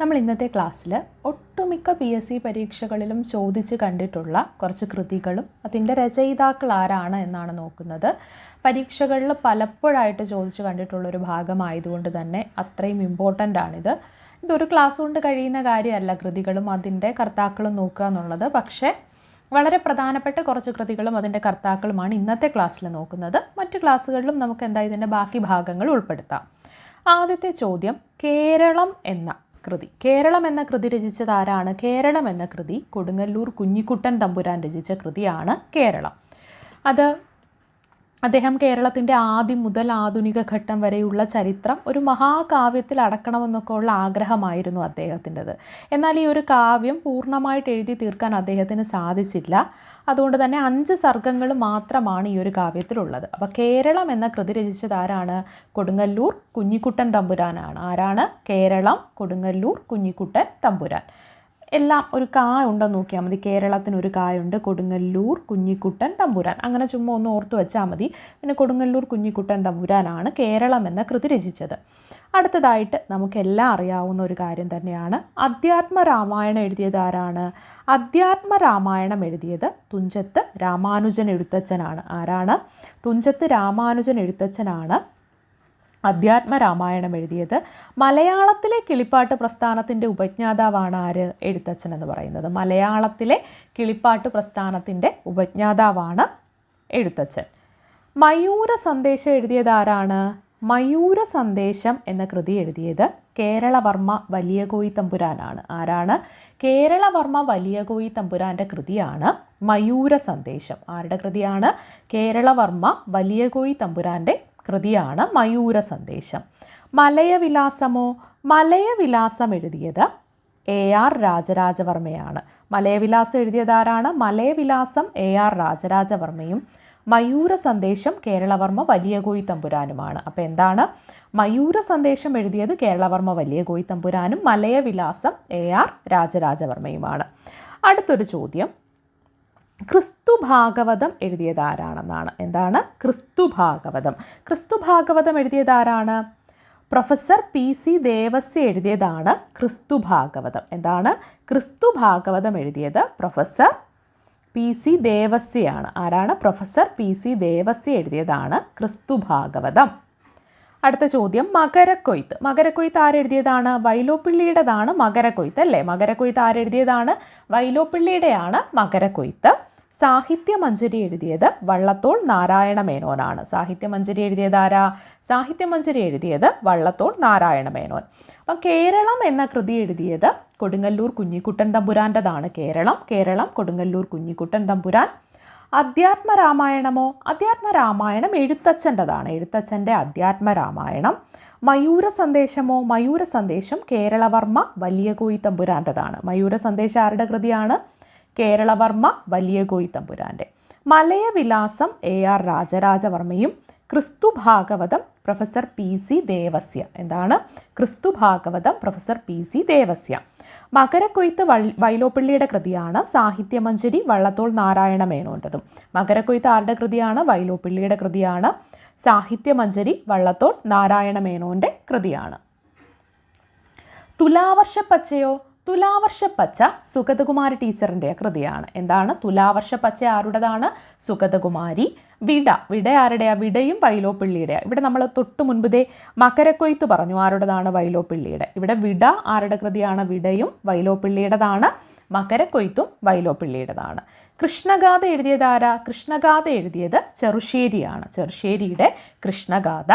നമ്മൾ ഇന്നത്തെ ക്ലാസ്സിൽ ഒട്ടുമിക്ക പി എസ് സി പരീക്ഷകളിലും ചോദിച്ച് കണ്ടിട്ടുള്ള കുറച്ച് കൃതികളും അതിന്റെ രചയിതാക്കൾ ആരാണ് എന്നാണ് നോക്കുന്നത്. പരീക്ഷകളിൽ പലപ്പോഴായിട്ട് ചോദിച്ച് കണ്ടിട്ടുള്ള ഒരു ഭാഗമായതുകൊണ്ട് തന്നെ അത്രയും ഇമ്പോർട്ടന്റ് ആണിത്. ഇതൊരു ക്ലാസ് കൊണ്ട് കഴിയുന്ന കാര്യമല്ല കൃതികളും അതിന്റെ കർത്താക്കളും നോക്കുക എന്നുള്ളത്. പക്ഷേ വളരെ പ്രധാനപ്പെട്ട കുറച്ച് കൃതികളും അതിന്റെ കർത്താക്കളുമാണ് ഇന്നത്തെ ക്ലാസ്സിൽ നോക്കുന്നത്. മറ്റ് ക്ലാസ്സുകളിലും നമുക്ക് എന്താ ഇതിന്റെ ബാക്കി ഭാഗങ്ങൾ ഉൾപ്പെടുത്താം. ആദ്യത്തെ ചോദ്യം കേരളം എന്ന കൃതി. കേരളം എന്ന കൃതി രചിച്ചത് ആരാണ്? കേരളം എന്ന കൃതി കൊടുങ്ങല്ലൂർ കുഞ്ഞിക്കുട്ടൻ തമ്പുരാൻ രചിച്ച കൃതിയാണ് കേരളം. അത് അദ്ദേഹം കേരളത്തിന്റെ ആദ്യം മുതൽ ആധുനിക ഘട്ടം വരെയുള്ള ചരിത്രം ഒരു മഹാകാവ്യത്തിൽ അടക്കണമെന്നൊക്കെ ഉള്ള ആഗ്രഹമായിരുന്നു അദ്ദേഹത്തിന്റെത്. എന്നാൽ ഈ ഒരു കാവ്യം പൂർണമായിട്ട് എഴുതി തീർക്കാൻ അദ്ദേഹത്തിന് സാധിച്ചില്ല. അതുകൊണ്ട് തന്നെ അഞ്ച് സർഗങ്ങൾ മാത്രമാണ് ഈ ഒരു കാവ്യത്തിലുള്ളത്. അപ്പോൾ കേരളം എന്ന കൃതി രചിച്ചത് ആരാണ്? കൊടുങ്ങല്ലൂർ കുഞ്ഞിക്കുട്ടൻ തമ്പുരാനാണ്. ആരാണ്? കേരളം കൊടുങ്ങല്ലൂർ കുഞ്ഞിക്കുട്ടൻ തമ്പുരാൻ. എല്ലാം ഒരു കാ ഉണ്ടെന്ന് നോക്കിയാൽ മതി. കേരളത്തിന് ഒരു കായുണ്ട് കൊടുങ്ങല്ലൂർ കുഞ്ഞിക്കുട്ടൻ തമ്പുരാൻ. അങ്ങനെ ചുമ്മാ ഒന്ന് ഓർത്തു വെച്ചാൽ മതി. പിന്നെ കൊടുങ്ങല്ലൂർ കുഞ്ഞിക്കുട്ടൻ തമ്പുരാനാണ് കേരളം എന്ന കൃതി രചിച്ചത്. അടുത്തതായിട്ട് നമുക്കെല്ലാം അറിയാവുന്ന ഒരു കാര്യം തന്നെയാണ്. അധ്യാത്മ രാമായണം എഴുതിയത് ആരാണ്? അധ്യാത്മ രാമായണം എഴുതിയത് തുഞ്ചത്ത് രാമാനുജൻ എഴുത്തച്ഛനാണ്. ആരാണ്? തുഞ്ചത്ത് രാമാനുജൻ എഴുത്തച്ഛനാണ്. അധ്യാത്മ രാമായണം എഴുതിയത്. മലയാളത്തിലെ കിളിപ്പാട്ട് പ്രസ്ഥാനത്തിന്റെ ഉപജ്ഞാതാവാണ് ആര്? എഴുത്തച്ഛൻ എന്ന് പറയുന്നത്. മലയാളത്തിലെ കിളിപ്പാട്ട് പ്രസ്ഥാനത്തിന്റെ ഉപജ്ഞാതാവാണ് എഴുത്തച്ഛൻ. മയൂര സന്ദേശം എഴുതിയത് ആരാണ്? മയൂര സന്ദേശം എന്ന കൃതി എഴുതിയത് കേരളവർമ്മ വലിയകോയി തമ്പുരാനാണ്. ആരാണ്? കേരളവർമ്മ വലിയകോയി തമ്പുരാന്റെ കൃതിയാണ് മയൂര സന്ദേശം. ആരുടെ കൃതിയാണ്? കേരളവർമ്മ വലിയകോയി തമ്പുരാന്റെ കൃതിയാണ് മയൂര സന്ദേശം. മലയവിലാസമോ? മലയവിലാസം എഴുതിയത് എ ആർ രാജരാജവർമ്മയാണ്. മലയവിലാസം എഴുതിയതാരാണ് മലയവിലാസം എ ആർ രാജരാജവർമ്മയും മയൂര സന്ദേശം കേരളവർമ്മ വലിയകോയി തമ്പുരാനുമാണ്. അപ്പോൾ എന്താണ്? മയൂര സന്ദേശം എഴുതിയത് കേരളവർമ്മ വലിയകോയി തമ്പുരാനും മലയവിലാസം എ ആർ രാജരാജവർമ്മയുമാണ്. അടുത്തൊരു ചോദ്യം. ക്രിസ്തു ഭാഗവതം എഴുതിയത് ആരാണെന്നാണ് എന്താണ്? ക്രിസ്തു ഭാഗവതം ക്രിസ്തു ഭാഗവതം എഴുതിയത് ആരാണ് പ്രൊഫസർ പി സി ദേവസ്യ എഴുതിയതാണ് ക്രിസ്തു ഭാഗവതം എന്താണ്? ക്രിസ്തു ഭാഗവതം എഴുതിയത് പ്രൊഫസർ പി സി ദേവസ്യയാണ്. ആരാണ്? പ്രൊഫസർ പി സി ദേവസ്യ എഴുതിയതാണ് ക്രിസ്തു ഭാഗവതം അടുത്ത ചോദ്യം മകരക്കൊയ്ത്ത്. മകരക്കൊയ്ത്ത് ആരെഴുതിയതാണ്? വൈലോപ്പിള്ളിയുടേതാണ് മകരക്കൊയ്ത്ത് അല്ലേ? മകരക്കൊയ്ത്ത് ആരെഴുതിയതാണ്? വൈലോപ്പിള്ളിയുടെയാണ് മകരക്കൊയ്ത്ത്. സാഹിത്യമഞ്ജരി എഴുതിയത് വള്ളത്തോൾ നാരായണ മേനോനാണ് സാഹിത്യമഞ്ജരി എഴുതിയത് ആരാ? സാഹിത്യമഞ്ജരി എഴുതിയത് വള്ളത്തോൾ നാരായണ മേനോൻ അപ്പം കേരളം എന്ന കൃതി എഴുതിയത് കൊടുങ്ങല്ലൂർ കുഞ്ഞിക്കുട്ടൻ തമ്പുരാന്റെതാണ് കേരളം. കേരളം കൊടുങ്ങല്ലൂർ കുഞ്ഞിക്കുട്ടൻ തമ്പുരാൻ. അധ്യാത്മ രാമായണമോ അധ്യാത്മ രാമായണം എഴുത്തച്ഛന്റെതാണ്. എഴുത്തച്ഛന്റെ അധ്യാത്മരാമായണം മയൂര സന്ദേശമോ മയൂര സന്ദേശം കേരളവർമ്മ വലിയ തമ്പുരാന്റെതാണ്. മയൂര സന്ദേശം ആരുടെ കൃതിയാണ്? കേരളവർമ്മ വലിയ തമ്പുരാന്റെ. Malayavilasam A R രാജരാജവർമ്മയും Kristu Bhagavatham professor P C Devasya. എന്താണ്? Kristu Bhagavatham professor P C Devasya. Makarakoythu വൈലോപ്പിള്ളിയുടെ കൃതിയാണ് സാഹിത്യമഞ്ജരി വള്ളത്തോൾ നാരായണ മേനോന്റെതും. മകരക്കൊയ്ത്ത് ആരുടെ കൃതിയാണ്? വൈലോപ്പിള്ളിയുടെ കൃതിയാണ്. സാഹിത്യമഞ്ജരി വള്ളത്തോൾ നാരായണ മേനോന്റെ കൃതിയാണ്. തുലാവർഷപ്പച്ചയോ? തുലാവർഷപ്പച്ച സുഗതകുമാരി ടീച്ചറിന്റെ കൃതിയാണ്. എന്താണ്? തുലാവർഷപ്പച്ച ആരുടേതാണ്? സുഗതകുമാരി. വിട. വിട ആരുടെയാണ് വിടയും വൈലോപ്പിള്ളിയുടെ ഇവിടെ നമ്മൾ തൊട്ട് മുൻപതേ മകരക്കൊയ്ത്ത് പറഞ്ഞു ആരുടേതാണ് വൈലോപ്പിള്ളിയുടെ. ഇവിടെ വിട ആരുടെ കൃതിയാണ്? വിടയും വൈലോപ്പിള്ളിയുടേതാണ്. മകരക്കൊയ്ത്തും വൈലോപ്പിള്ളിയുടേതാണ്. കൃഷ്ണഗാഥ എഴുതിയത് ആരാ? കൃഷ്ണഗാഥ എഴുതിയത് ചെറുശ്ശേരിയാണ്. ചെറുശ്ശേരിയുടെ കൃഷ്ണഗാഥ.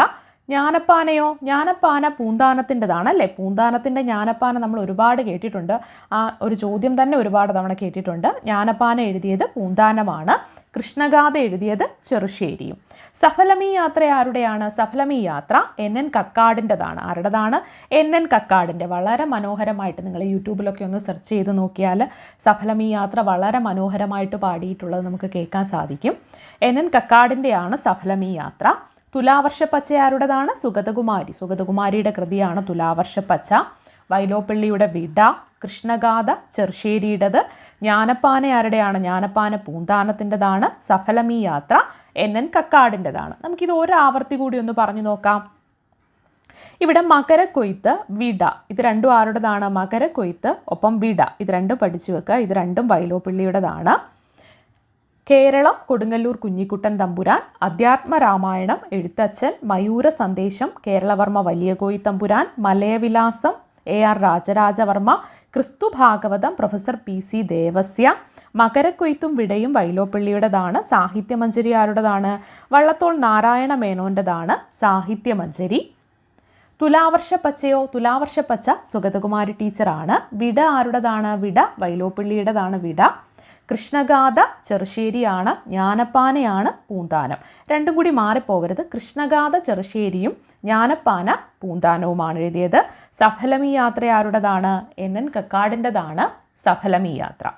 ജ്ഞാനപ്പാനയോ? ജ്ഞാനപ്പാന പൂന്താനത്തിന്റെതാണ് അല്ലേ പൂന്താനത്തിന്റെ ജ്ഞാനപ്പാന നമ്മൾ ഒരുപാട് കേട്ടിട്ടുണ്ട്. ആ ഒരു ചോദ്യം തന്നെ ഒരുപാട് തവണ കേട്ടിട്ടുണ്ട്. ജ്ഞാനപ്പാന എഴുതിയത് പൂന്താനമാണ്. കൃഷ്ണഗാഥ എഴുതിയത് ചെറുശ്ശേരിയും. സഫലമീ യാത്ര ആരുടെയാണ്? സഫലമീ യാത്ര എൻ എൻ കക്കാടിന്റെതാണ്. ആരുടേതാണ്? എൻ എൻ കക്കാടിന്റെ. വളരെ മനോഹരമായിട്ട് നിങ്ങൾ യൂട്യൂബിലൊക്കെ ഒന്ന് സെർച്ച് ചെയ്ത് നോക്കിയാൽ സഫലമീ യാത്ര വളരെ മനോഹരമായിട്ട് പാടിയിട്ടുള്ളത് നമുക്ക് കേൾക്കാൻ സാധിക്കും. എൻ എൻ കക്കാടിന്റെയാണ് സഫലമീ യാത്ര. തുലാവർഷപ്പച്ച ആരുടേതാണ് സുഗതകുമാരി. സുഗതകുമാരിയുടെ കൃതിയാണ് തുലാവർഷ പച്ച. വൈലോപ്പള്ളിയുടെ വിട കൃഷ്ണഗാഥ ചെറുശ്ശേരിയുടേത്. ജ്ഞാനപ്പാന ആരുടെയാണ് ജ്ഞാനപ്പാന പൂന്താനത്തിന്റെതാണ് സഫലമീ യാത്ര എൻ. എൻ. കക്കാടിന്റെതാണ്. നമുക്കിത് ഒരു ആവർത്തി കൂടി ഒന്ന് പറഞ്ഞു നോക്കാം. ഇവിടെ മകരക്കൊയ്ത്ത് വിട. ഇത് രണ്ടും ആരുടേതാണ്? മകരക്കൊയ്ത്ത് ഒപ്പം വിട. ഇത് രണ്ടും പഠിച്ചു വെക്കുക. ഇത് രണ്ടും വൈലോപ്പിള്ളിയുടേതാണ്. കേരളം കൊടുങ്ങല്ലൂർ കുഞ്ഞിക്കുട്ടൻ തമ്പുരാൻ അധ്യാത്മ രാമായണം എഴുത്തച്ഛൻ മയൂര സന്ദേശം കേരളവർമ്മ വലിയ കോയി തമ്പുരാൻ Malayavilasam A R Rajarajavarma Kristu Bhagavatham professor P C Devasya മകരക്കൊയ്ത്തും വിടയും വൈലോപ്പിള്ളിയുടേതാണ് സാഹിത്യമഞ്ജരി ആരുടേതാണ് വള്ളത്തോൾ നാരായണ മേനോന്റെതാണ് സാഹിത്യമഞ്ജരി തുലാവർഷ പച്ചയോ തുലാവർഷ പച്ച സുഗതകുമാരി ടീച്ചറാണ് വിട ആരുടേതാണ് വിട വൈലോപ്പിള്ളിയുടേതാണ് വിട. കൃഷ്ണഗാഥ ചെറുശ്ശേരിയാണ് ജ്ഞാനപ്പാനയാണ് പൂന്താനം. രണ്ടും കൂടി മാറിപ്പോകരുത്. കൃഷ്ണഗാഥ ചെറുശ്ശേരിയും ജ്ഞാനപ്പാന പൂന്താനവുമാണ് എഴുതിയത്. സഫലമീ യാത്ര ആരുടേതാണ് എൻ എൻ കക്കാടിന്റെതാണ് സഫലമി യാത്ര.